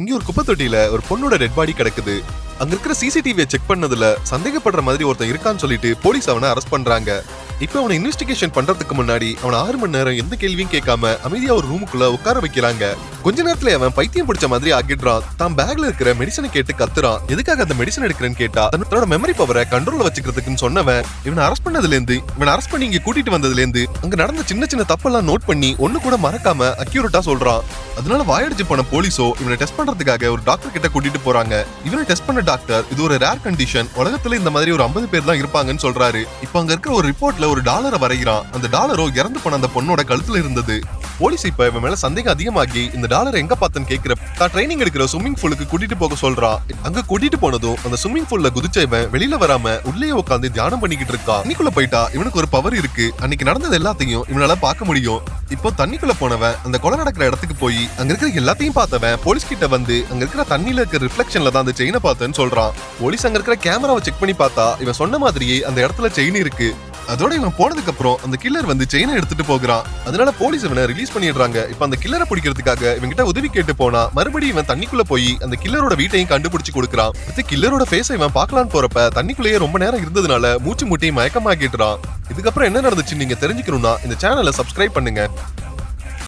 இங்க ஒரு குப்பை தொட்டியில ஒரு பொண்ணோட டெட் பாடி கிடக்குது. அங்க இருக்கிற சிசிடிவியை செக் பண்ணதுல சந்தேகப்படுற மாதிரி ஒருத்தன் இருக்கான்னு சொல்லிட்டு போலீஸ் அவனை அரெஸ்ட் பண்றாங்க. இப்போ அவனை இன்வெஸ்டிகேஷன் பண்றதுக்கு முன்னாடி அவனை ஆறு மணி நேரம் எந்த கேள்வியும் கேட்காம அமைதியா ஒரு ரூமுக்குள்ள உட்கார வைக்கிறாங்க. கொஞ்ச நேரத்துல அவன் பைத்தியம் பிடிச்ச மாதிரி ஆகிடுறான் தான் பேக்ல இருக்கிற மெடிசனை கேட்டு கத்துறான். எதுக்காக அந்த மெடிசன் எடுக்கிறேன்னு கேட்டா தன்னோட மெமரி பவரை கண்ட்ரோல்ல வச்சுக்கிறதுக்குன்னு சொன்னவன் இவனை அரெஸ்ட் பண்ணதுல இருந்து இவனை அரெஸ்ட் பண்ணி இங்க கூட்டிட்டு வந்ததுல இருந்து அங்க நடந்த சின்ன சின்ன தப்பெல்லாம் நோட் பண்ணி ஒண்ணு கூட மறக்காம அக்யூரேட்டா சொல்றான். அதனால வாயடிச்சு போன போலீஸோ இவனை டெஸ்ட் பண்றதுக்காக ஒரு டாக்டர் கிட்ட கூட்டிட்டு போறாங்க. இவனை டெஸ்ட் பண்ண டாக்டர் இது ஒரு ரேர் கண்டிஷன் உலகத்துல இந்த மாதிரி ஒரு 50 பேர் தான் இருப்பாங்கன்னு சொல்றாரு. இப்ப அங்க இருக்கிற ஒரு ரிப்போர்ட்ல ஒரு டாலரை வரைகிறான். அந்த டாலரோ இறந்து போன அந்த பொண்ணோட கழுத்துல இருந்தது. போலீஸ் இப்ப இவன் மேல சந்தேகம் அதிகமாகி இந்த டாலர் எங்க பார்த்தேன்னு கேக்குற தான் ட்ரைனிங் எடுக்கிற ஸ்விம்மிங் பூலுக்கு கூட்டிட்டு போக சொல்றா. அங்க கூட்டிட்டு போனதும் அந்த ஸ்விம்மிங் பூல்ல குதிச்சவன் வெளியில வராம உள்ளே உட்காந்து தியானம் பண்ணிக்கிட்டு இருக்கான் இன்னைக்குள்ள போயிட்டா இவனுக்கு ஒரு பவர் இருக்கு. அன்னைக்கு நடந்தது எல்லாத்தையும் இவனால பார்க்க முடியும். இப்போ தண்ணிக்குள்ள போனவன் அந்த கொலை நடக்கிற இடத்துக்கு போய் அங்க இருக்கிற எல்லாத்தையும் பார்த்தவன் போலீஸ் கிட்ட வந்து அங்க இருக்கிற தண்ணியில இருக்கிற ரிஃப்ளெக்ஷன்ல தான் அந்த செயினை பார்த்தேன்னு சொல்றான். போலீஸ் அங்க இருக்கிற கேமராவை செக் பண்ணி பார்த்தா இவன் சொன்ன மாதிரியே அந்த இடத்துல செயின் இருக்கு. அதோட இவன் போனதுக்கு அப்புறம் அந்த கில்லர் வந்து செயினை எடுத்துட்டு போகிறான் அதனால போலீஸ் இவனை ரிலீஸ் பண்ணிடுறாங்க. இப்ப அந்த கில்லரை பிடிக்கிறதுக்காக இவன் கிட்ட உதவி கேட்டு போனா மறுபடியும் இவன் தண்ணிக்குள்ள போய் அந்த கில்லரோட வீட்டையும் கண்டுபிடிச்சு கொடுக்குறான். அடுத்து கில்லரோட ஃபேஸை இவன் பார்க்கலான்னு போறப்ப தண்ணிக்குள்ளேயே ரொம்ப நேரம் இருந்ததுனால மூச்சு மூட்டையும் மயக்கமாக்கிடுறான். இதுக்கப்புறம் என்ன நடந்துச்சு நீங்க தெரிஞ்சுக்கணும்னா இந்த சேனலை சப்ஸ்கிரைப் பண்ணுங்க.